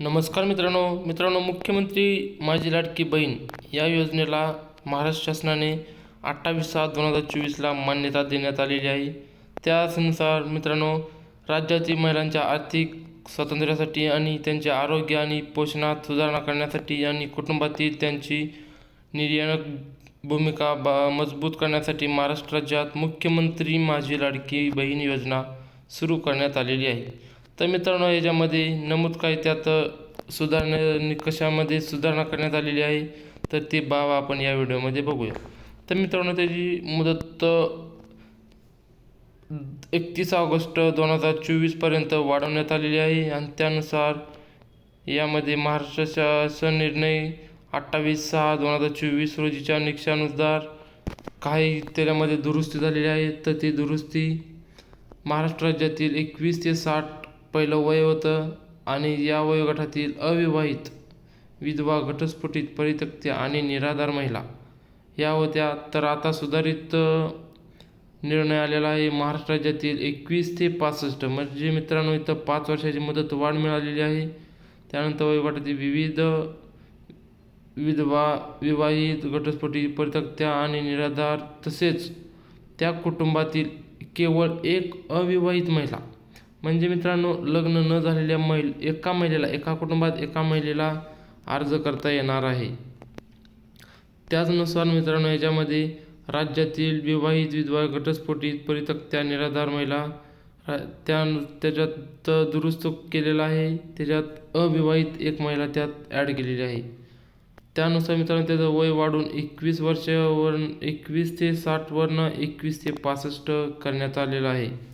नमस्कार मित्रांनो. मित्रांनो मुख्यमंत्री माझी लाडकी बहीण या योजनेला महाराष्ट्र शासनाने अठ्ठावीस सात दोन हजार चोवीसला मान्यता देण्यात आलेली आहे. त्यानुसार मित्रांनो राज्यातील महिलांच्या आर्थिक स्वातंत्र्यासाठी आणि त्यांचे आरोग्य आणि पोषणात सुधारणा करण्यासाठी आणि कुटुंबातील त्यांची निर्याणक भूमिका बा मजबूत करण्यासाठी महाराष्ट्र राज्यात मुख्यमंत्री माझी लाडकी बहीण योजना सुरू करण्यात आलेली आहे. तर मित्रांनो याच्यामध्ये नमूद काय त्यात सुधारणा निकषामध्ये सुधारणा करण्यात आलेली आहे. तर ते बाब आपण या व्हिडिओमध्ये बघूया तर मित्रांनो त्याची मुदत एकतीस ऑगस्ट दोन हजार चोवीसपर्यंत वाढवण्यात आलेली आहे. आणि त्यानुसार यामध्ये महाराष्ट्र शासन निर्णय अठ्ठावीस सहा दोन हजार चोवीस रोजीच्या निकषानुसार काही त्याच्यामध्ये दुरुस्ती झालेली आहे. तर ती दुरुस्ती महाराष्ट्र राज्यातील एकवीस ते साठ पहिलं वय होतं आणि या वयोगटातील अविवाहित विधवा घटस्फोटित परित्यक्त्या आणि निराधार महिला. या होत्या. तर आता सुधारित निर्णय आलेला आहे. महाराष्ट्र राज्यातील एकवीस ते पासष्ट म्हणजे मित्रांनो इथं पाच वर्षाची मुदत वाढ मिळालेली आहे. त्यानंतर वयोगटातील विविध विधवा विवाहित घटस्फोटी परित्यक्त्या आणि निराधार तसेच त्या कुटुंबातील केवळ एक अविवाहित महिला म्हणजे मित्रांनो लग्न न झालेल्या महिल एका महिलेला एका कुटुंबात एका महिलेला अर्ज करता येणार आहे. त्याचनुसार मित्रांनो याच्यामध्ये राज्यातील विवाहित विधवा घटस्फोटीत परितक्त्या निराधार महिला त्या त्याच्यात दुरुस्त केलेला आहे. त्याच्यात अविवाहित एक महिला त्यात ॲड केलेली आहे. त्यानुसार मित्रांनो त्याचं वय वाढून एकवीस वर्षावर एकवीस ते साठवरनं एकवीस ते पासष्ट करण्यात आलेलं आहे.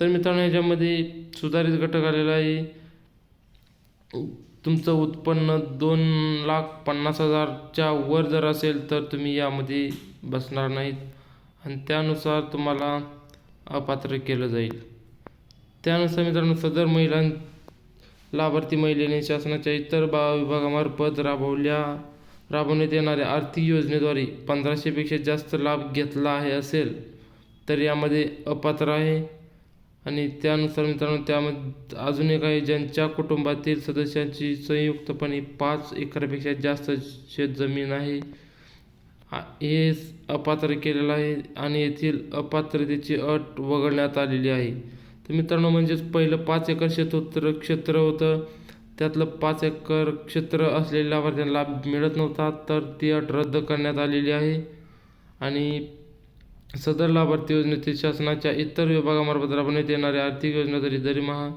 तर मित्रांनो याच्यामध्ये सुधारित घटक आलेला आहे. तुमचं उत्पन्न दोन लाख पन्नास हजारच्या वर जर असेल तर तुम्ही यामध्ये बसणार नाहीत. आणि त्यानुसार तुम्हाला अपात्र केलं जाईल. त्यानुसार मित्रांनो सदर महिलां लाभार्थी महिलेने शासनाच्या इतर बा विभागामार्फत राबवल्या राबवण्यात येणाऱ्या आर्थिक योजनेद्वारे पंधराशेपेक्षा जास्त लाभ घेतला आहे असेल तर यामध्ये अपात्र आहे. आणि त्यानुसार मित्रांनो त्यामध्ये अजून एक आहे ज्यांच्या कुटुंबातील सदस्यांची संयुक्तपणे पाच एकरपेक्षा जास्त शेतजमीन आहे. हे अपात्र केलेलं आहे आणि येथील अपात्रतेची अट वगळण्यात आलेली आहे. तर मित्रांनो म्हणजेच पहिलं पाच एकर क्षेत्र क्षेत्र होतं. त्यातलं पाच एकर क्षेत्र असलेल्या लाभार्थ्यांना लाभ मिळत नव्हता तर ती अट रद्द करण्यात आलेली आहे. आणि सदर लाभार्थी योजनेतील शासनाच्या इतर विभागामार्फत राबवण्यात येणाऱ्या आर्थिक योजना जरी दरमहा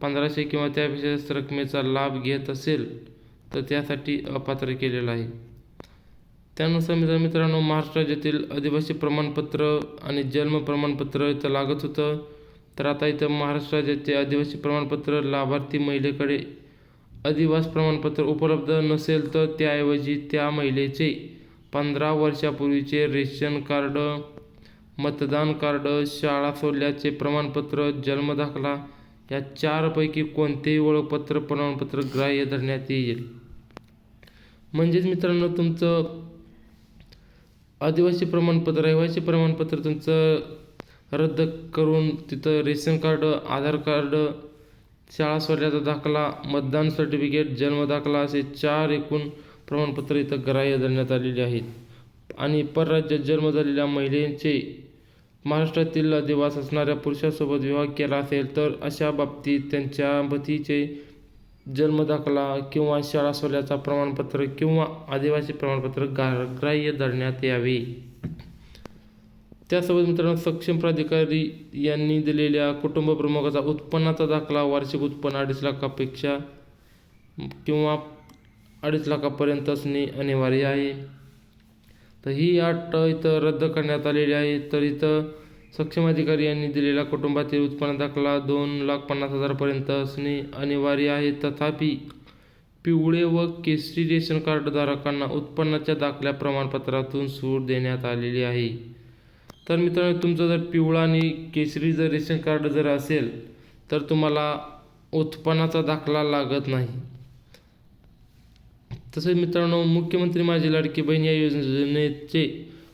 पंधराशे किंवा त्यापेक्षा जास्त रकमेचा लाभ घेत असेल तर त्यासाठी अपात्र केलेलं आहे. त्यानुसार मित्र मित्रांनो महाराष्ट्र राज्यातील आदिवासी प्रमाणपत्र आणि जन्म प्रमाणपत्र इथं लागत होतं. तर आता इथं महाराष्ट्र राज्याचे आदिवासी प्रमाणपत्र लाभार्थी महिलेकडे अधिवास प्रमाणपत्र उपलब्ध नसेल तर त्याऐवजी त्या महिलेचे पंधरा वर्षापूर्वीचे रेशन कार्ड मतदान कार्ड शाळा सोडल्याचे प्रमाणपत्र जन्मदाखला या चारपैकी कोणतेही ओळखपत्र प्रमाणपत्र ग्राह्य धरण्यात येईल. म्हणजेच मित्रांनो तुमचं आदिवासी प्रमाणपत्र रहिवासी प्रमाणपत्र तुमचं रद्द करून तिथं रेशन कार्ड आधार कार्ड शाळा सोडल्याचा दाखला मतदान सर्टिफिकेट जन्मदाखला असे चार एकूण प्रमाणपत्र इथं ग्राह्य धरण्यात आलेली आहेत. आणि परराज्यात जन्म झालेल्या महिलेचे महाराष्ट्रातील अधिवास असणाऱ्या पुरुषासोबत विवाह केला असेल तर अशा बाबतीत त्यांच्या पतीचे जन्मदाखला किंवा शाळा सोल्याचा प्रमाणपत्र किंवा आदिवासी प्रमाणपत्र गा ग्राह्य धरण्यात यावे. त्यासोबत मित्रांनो सक्षम प्राधिकारी यांनी दिलेल्या कुटुंब प्रमुखाचा उत्पन्नाचा दाखला वार्षिक उत्पन्न अडीच लाखापेक्षा किंवा अडीच लाखापर्यंत असणे अनिवार्य आहे. तर ही अट इथं रद्द करण्यात आलेली आहे. तर इथं सक्षम अधिकारी यांनी दिलेला कुटुंबातील उत्पन्न दाखला दोन लाख पन्नास हजारपर्यंत असणे अनिवार्य आहे. तथापि पिवळे व केसरी रेशन कार्डधारकांना उत्पन्नाच्या दाखल्या प्रमाणपत्रातून सूट देण्यात आलेली आहे. तर मित्रांनो तुमचं जर पिवळा आणि केसरी जर रेशन कार्ड जर असेल तर तुम्हाला उत्पन्नाचा दाखला लागत नाही. तसेच मित्रांनो मुख्यमंत्री माझी लाडकी बहीण या योजनेचे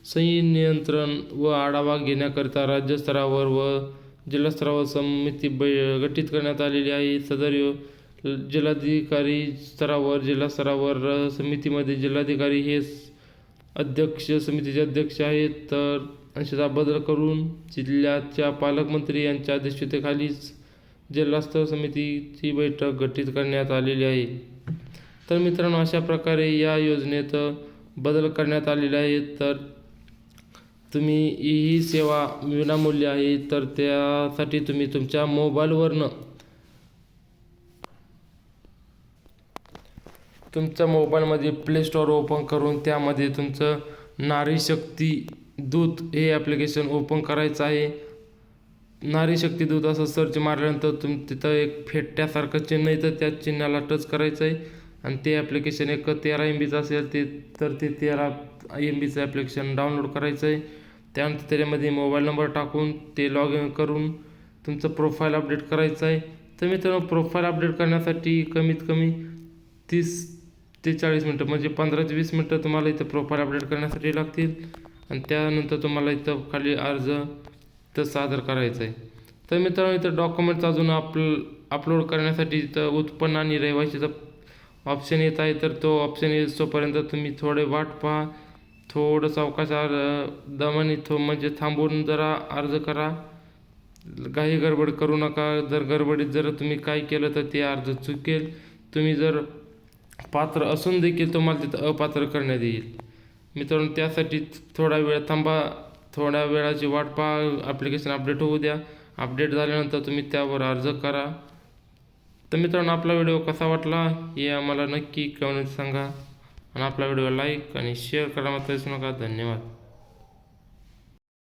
संनियंत्रण व आढावा घेण्याकरिता राज्यस्तरावर व जिल्हास्तरावर समिती बै गठीत करण्यात आलेली आहे. सदर यो जिल्हाधिकारी स्तरावर जिल्हा स्तरावर समितीमध्ये जिल्हाधिकारी हे अध्यक्ष समितीचे अध्यक्ष आहेत. तर अंशता बदल करून जिल्ह्याच्या पालकमंत्री यांच्या अध्यक्षतेखालीच जिल्हास्तर समितीची बैठक गठीत करण्यात आलेली आहे. तर मित्रांनो अशा प्रकारे या योजनेत बदल करण्यात आलेले आहेत तर तुम्ही ही सेवा विनामूल्य आहे तर त्यासाठी तुम्ही तुमच्या मोबाईलवरनं तुमच्या मोबाईलमध्ये प्ले स्टोअर ओपन करून त्यामध्ये तुमचं नारी शक्ती दूत हे ॲप्लिकेशन ओपन करायचं आहे. नारी शक्ती दूत असं सर्च मारल्यानंतर तुम तिथं एक फेट्यासारखं चिन्ह येतं त्या चिन्हाला टच करायचं आहे आणि ते ॲप्लिकेशन एक तेरा एम बीचं असेल ते तर ते तेरा एम बीचं ॲप्लिकेशन डाउनलोड करायचं आहे त्यानंतर त्याच्यामध्ये मोबाईल नंबर टाकून ते लॉग इन करून तुमचं प्रोफाईल अपडेट करायचं आहे तर मित्रांनो प्रोफाईल अपडेट करण्यासाठी कमीत कमी तीस ते चाळीस मिनटं म्हणजे पंधरा ते वीस मिनटं तुम्हाला इथं प्रोफाईल अपडेट करण्यासाठी लागतील. आणि त्यानंतर तुम्हाला इथं खाली अर्ज तर सादर करायचं आहे तर मित्रांनो इथं डॉक्युमेंट्स अजून अपल अपलोड करण्यासाठी इथं उत्पन्न आणि रहिवाशीचं ऑप्शन येत आहे तर तो ऑप्शन येतोपर्यंत तुम्ही थोडे वाट पहा. थोडं सावकाश दमाने थो म्हणजे थांबून जरा अर्ज करा. काही गडबड करू नका. जर गडबडीत जर तुम्ही काय केलं तर ते अर्ज चुकेल. तुम्ही जर पात्र असून देखील तुम्हाला तिथं अपात्र करण्यात येईल. मित्रांनो त्यासाठी थोडा वेळ थांबा. थोड्या वेळाची वाट पहा. ॲप्लिकेशन अपडेट होऊ द्या. अपडेट झाल्यानंतर तुम्ही त्यावर अर्ज करा. तर मित्रांनो आपला व्हिडिओ कसा वाटला हे आम्हाला नक्की कमेंट सांगा. आणि आपला व्हिडिओ लाईक आणि शेअर करा मात्र विसरू नका. धन्यवाद.